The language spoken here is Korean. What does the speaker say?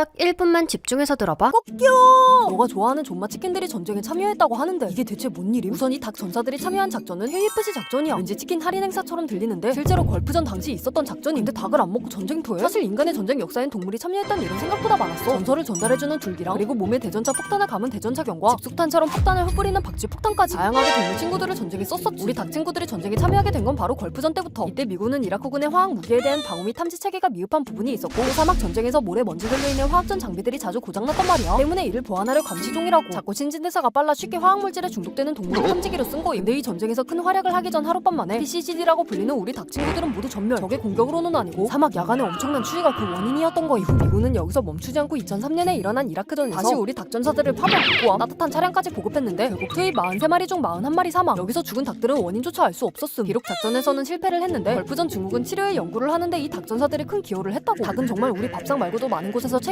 딱 1분만 집중해서 들어봐. 너가 좋아하는 존맛 치킨들이 전쟁에 참여했다고 하는데 이게 대체 뭔 일임? 우선 이 닭 전사들이 참여한 작전은 헤이프시 작전이야. 왠지 치킨 할인 행사처럼 들리는데 실제로 걸프전 당시 있었던 작전인데 닭을 안 먹고 전쟁터에? 사실 인간의 전쟁 역사엔 동물이 참여했다는 일은 생각보다 많았어. 전설을 전달해주는 둘기랑 그리고 몸에 대전차 폭탄을 감은 대전차경과 집숙탄처럼 폭탄을 흩뿌리는 박쥐 폭탄까지 다양하게 동물 친구들을 전쟁에 썼었지. 우리 닭 친구들이 전쟁에 참여하게 된 건 바로 걸프전 때부터. 이때 미군은 이라크군의 화학 무기에 대한 방어 및 탐지 체계가 미흡한 부분이 있었고 또 사막 전쟁에서 모래 먼지 걸려 있는 화학전 장비들이 자주 고장났단 말이야. 때문에 이를 보완하려 감시종이라고. 자꾸 신진대사가 빨라 쉽게 화학물질에 중독되는 동물을 탐지기로 쓴 거임. 근데 이 전쟁에서 큰 활약을 하기 전 하룻밤 만에 PCGD라고 불리는 우리 닭 친구들은 모두 전멸. 적의 공격으로는 아니고 사막 야간의 엄청난 추위가 그 원인이었던 거임. 이후 미군은 여기서 멈추지 않고 2003년에 일어난 이라크전에서 다시 우리 닭전사들을 파병했고 따뜻한 차량까지 보급했는데 결국 투입 43마리 중 41마리 사망. 여기서 죽은 닭들은 원인조차 알 수 없었음. 비록 작전에서는 실패를 했는데 걸프전 중국은 치료에 연구를 하는데 이 닭전사들이 큰 기여를 했다고. 닭은 정말 우리 밥상 말고도 많은 곳에서 책임을